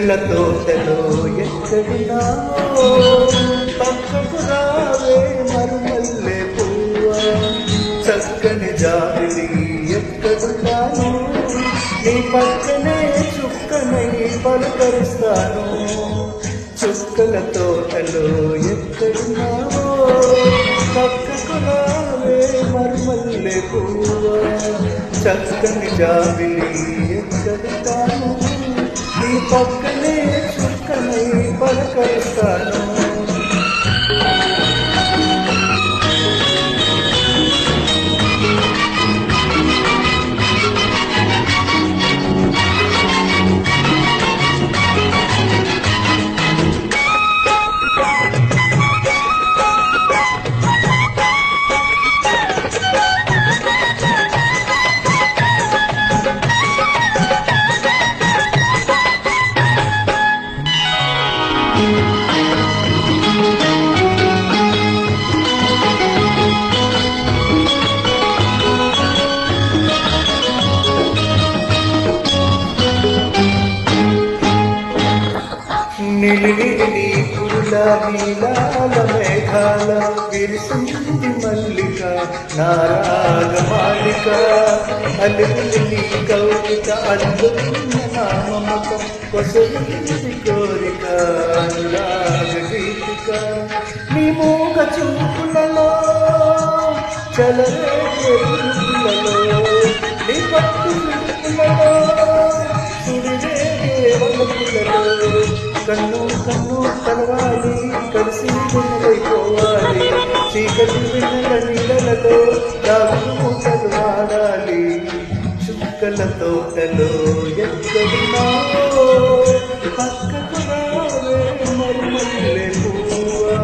మల్లెల తోటలో ఎక్కడున్నావో పక్కకు రావే మరుమల్లె పువ్వ. చక్కని జాబిలి ఎక్కడున్నాను నీ పక్కనే చుక్కనై పలకరిస్తాను. చుక్కల తోటలో ఎక్కడున్నావో? పక్కకు రావే మరుమల్లె పువ్వ. చక్కని జాబిలి ఎక్కడున్నాను నీ పక్కనే చుక్కనై పలకరిస్తాను నిలిని కుల నీలాల మేఘాల విరిసింది మల్లిక నారాగ మాలిక. అలిని కౌలిక అందుకున్న నామమక కొసలింది కోరిక అనురాగ గీతిక. నీ మూగ చూపులలో చలరే నీ పట్టు చూపులలో సుడిరే వలపులలో కన్ను కన్ను కలవాలి కలిసి వెన్నెలైపోవాలి చీకటి వెన్నెల నీళ్ళలో దాగుడు మూటలు వాడాలి. చుక్కల తోటలో ఎక్కడున్నావో? పక్కకు రావే మరుమల్లె పువ్వా?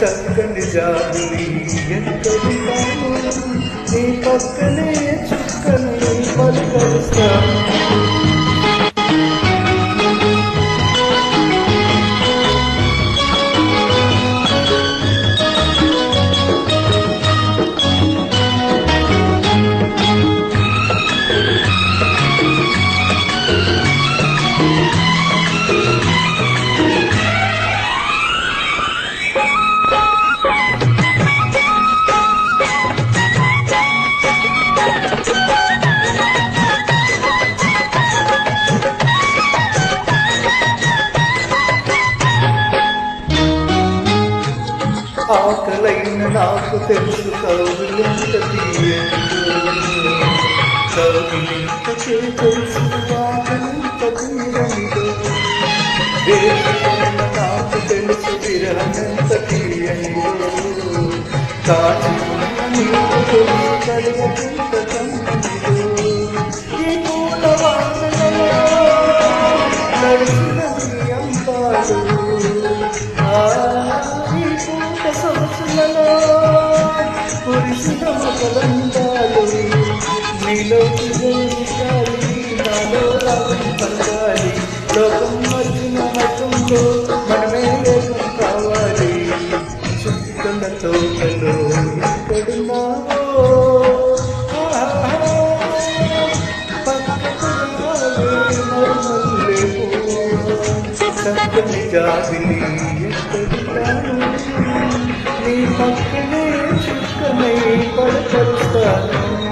చక్కని జాబిలి ఎక్కడున్నాను నీ పక్కనే చుక్కని ఆకలైన నాకు తెలుసు కౌగులింత తీయనిదో కౌగులింత తెలుసు ఆకలింత తీయనిదో వేదన నాకు తెలుసు విరహమెంత తీయనిదో నీకు తెలుసు ఈ నడిచిన అంబాలు కురిసిన నీలో నాలో లోకం మధ్య మతంలో జాబిలి ఎక్కడున్నాను నీ పక్కనే చుక్కనై పడకరుస్తాను